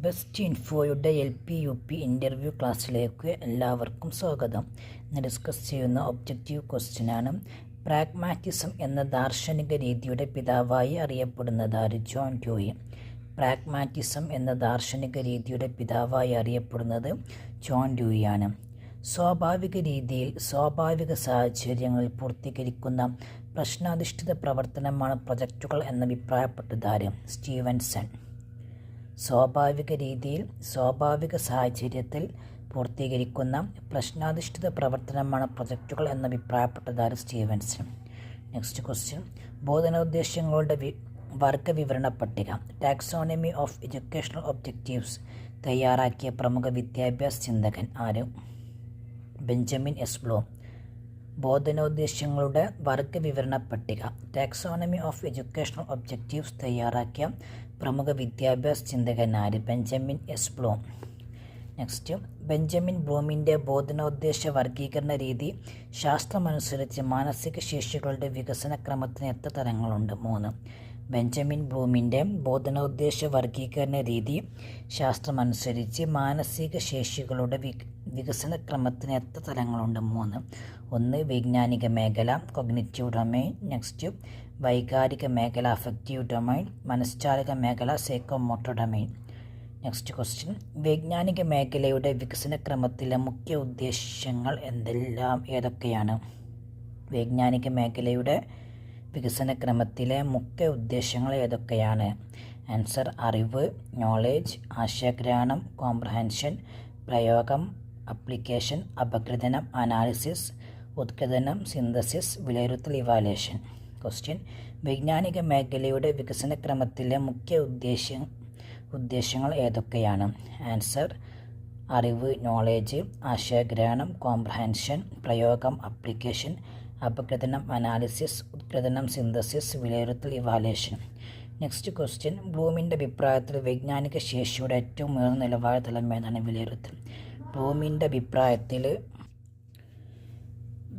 Best ഇൻഫോയുടെ L P U P interview ക്ലാസ്സിലേക്ക് എല്ലാവർക്കും സ്വാഗതം. ഇന്ന് ഡിസ്കസ് ചെയ്യുന്ന ഒബ്ജക്റ്റീവ് ക്വസ്റ്റ്യനാണ് പ്രാഗ്മാറ്റിസം എന്ന ദാർശനിക രീതിയുടെ പിതാവായി അറിയപ്പെടുന്നത് ആര്? ജോൺ ഡ്യൂയി പ്രാഗ്മാറ്റിസം എന്ന ദാർശനിക രീതിയുടെ പിതാവായി അറിയപ്പെടുന്നത് ജോൺ ഡ്യൂയിയാണ് സ്വാഭാവിക രീതിയിൽ സ്വാഭാവിക സാഹചര്യങ്ങളിൽ പൂർത്തീകരിക്കുന്ന പ്രശ്നാധിഷ്ഠിത പ്രവർത്തനമാണ് പ്രൊജക്റ്റുകൾ എന്നഭിപ്രായപ്പെട്ടതാര് സ്റ്റീവൻസൺ. സ്വാഭാവിക രീതിയിൽ സ്വാഭാവിക സാഹചര്യത്തിൽ പൂർത്തീകരിക്കുന്ന പ്രശ്നാധിഷ്ഠിത പ്രവർത്തനമാണ് പ്രൊജക്റ്റുകൾ എന്നഭിപ്രായപ്പെട്ടതാര് സ്റ്റീവൻസൺ. നെക്സ്റ്റ് ക്വസ്റ്റ്യൻ ബോധനോദ്ദേശ്യങ്ങളുടെ വി വർഗവിവരണ പട്ടിക. ടാക്സോണമി ഓഫ് എഡ്യൂക്കേഷണൽ ഒബ്ജക്റ്റീവ്സ് തയ്യാറാക്കിയ പ്രമുഖ വിദ്യാഭ്യാസ ചിന്തകൻ ആര്? ബെഞ്ചമിൻ എസ് ബ്ലോം ബോധനോദ്ദേശ്യങ്ങളുടെ വർഗവിവരണ പട്ടിക ടാക്സോണമി ഓഫ് എഡ്യൂക്കേഷണൽ ഒബ്ജക്റ്റീവ്സ് തയ്യാറാക്കിയ പ്രമുഖ വിദ്യാഭ്യാസ ചിന്തകൻ ആര് Benjamin S Bloom. Next Benjamin ബ്ലൂമിന്റെ ബോധനോദ്ദേശ വർഗീകരണ രീതി ശാസ്ത്രമനുസരിച്ച് മാനസിക ശേഷികളുടെ വികസന ക്രമത്തിന് എത്ര തരങ്ങളുണ്ട്? മൂന്ന് ബെഞ്ചമിൻ ബ്ലൂമിന്റെ ബോധനോദ്ദേശ വർഗീകരണ രീതി ശാസ്ത്രമനുസരിച്ച് മാനസിക ശേഷികളുടെ വിക വികസന ക്രമത്തിന് എത്ര തലങ്ങളുണ്ട്? മൂന്ന്. ഒന്ന് വൈജ്ഞാനിക മേഖല കൊഗ്നിറ്റീവ് ഡൊമൈൻ. നെക്സ്റ്റ് വൈകാരിക മേഖല അഫക്റ്റീവ് ഡൊമൈൻ. മനഃശാലിക മേഖല സൈക്കോമോട്ടോ ഡൊമൈൻ. നെക്സ്റ്റ് ക്വസ്റ്റ്യൻ വൈജ്ഞാനിക മേഖലയുടെ വികസന ക്രമത്തിലെ മുഖ്യ ഉദ്ദേശങ്ങൾ എന്തെല്ലാം? ഏതൊക്കെയാണ്? വൈജ്ഞാനിക മേഖലയുടെ വികസന ക്രമത്തിലെ മുഖ്യ ഉദ്ദേശങ്ങൾ ഏതൊക്കെയാണ്? ആൻസർ അറിവ് നോളേജ് ആശയഗ്രഹണം കോംപ്രഹെൻഷൻ പ്രയോഗം അപ്ലിക്കേഷൻ അപഗ്രഥനം അനാലിസിസ് ഉത്കഥനം സിന്തസിസ് വിലയിരുത്തൽ ഇവാലുവേഷൻ ക്വസ്റ്റ്യൻ വൈജ്ഞാനിക മേഖലയുടെ വികസന ക്രമത്തിലെ മുഖ്യ ഉദ്ദേശ്യ ഉദ്ദേശങ്ങൾ ഏതൊക്കെയാണ്? ആൻസർ അറിവ് നോളേജ് ആശയഗ്രഹണം കോംപ്രഹെൻഷൻ പ്രയോഗം അപ്ലിക്കേഷൻ അപഗ്രഥനം അനാലിസിസ് ഉത്ഗ്രഥനം സിന്തസിസ് വിലയിരുത്തൽ ഇവാലേഷൻ. നെക്സ്റ്റ് ക്വസ്റ്റ്യൻ ബ്ലൂമിന്റെ അഭിപ്രായത്തിൽ വൈജ്ഞാനിക ശേഷിയുടെ ഏറ്റവും ഉയർന്ന നിലവാര തലം ഏതാണ്? വിലയിരുത്തൽ. ബ്ലൂമിന്റെ അഭിപ്രായത്തിൽ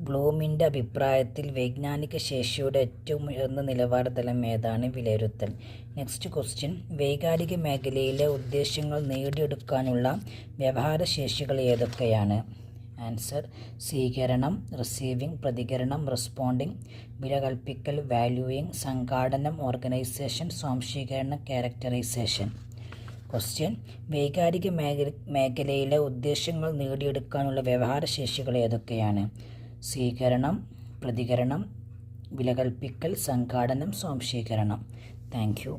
ബ്ലൂമിന്റെ അഭിപ്രായത്തിൽ വൈജ്ഞാനിക ശേഷിയുടെ ഏറ്റവും ഉയർന്ന നിലവാര തലം ഏതാണ്? വിലയിരുത്തൽ. നെക്സ്റ്റ് ക്വസ്റ്റ്യൻ വൈകാരിക മേഖലയിലെ ഉദ്ദേശ്യങ്ങൾ നേടിയെടുക്കാനുള്ള വ്യവഹാര ശേഷികൾ ഏതൊക്കെയാണ്? ആൻസർ സ്വീകരണം റിസീവിംഗ് പ്രതികരണം റെസ്പോണ്ടിങ് വില കൽപ്പിക്കൽ വാല്യൂയിങ് സംഘാടനം ഓർഗനൈസേഷൻ സ്വാംശീകരണം ക്യാരക്ടറൈസേഷൻ ക്വസ്റ്റ്യൻ വൈകാരിക മേഖല മേഖലയിലെ ഉദ്ദേശങ്ങൾ നേടിയെടുക്കാനുള്ള വ്യവഹാര ശേഷികൾ ഏതൊക്കെയാണ്? സ്വീകരണം പ്രതികരണം വിലകൽപ്പിക്കൽ സംഘാടനം സ്വാംശീകരണം. താങ്ക്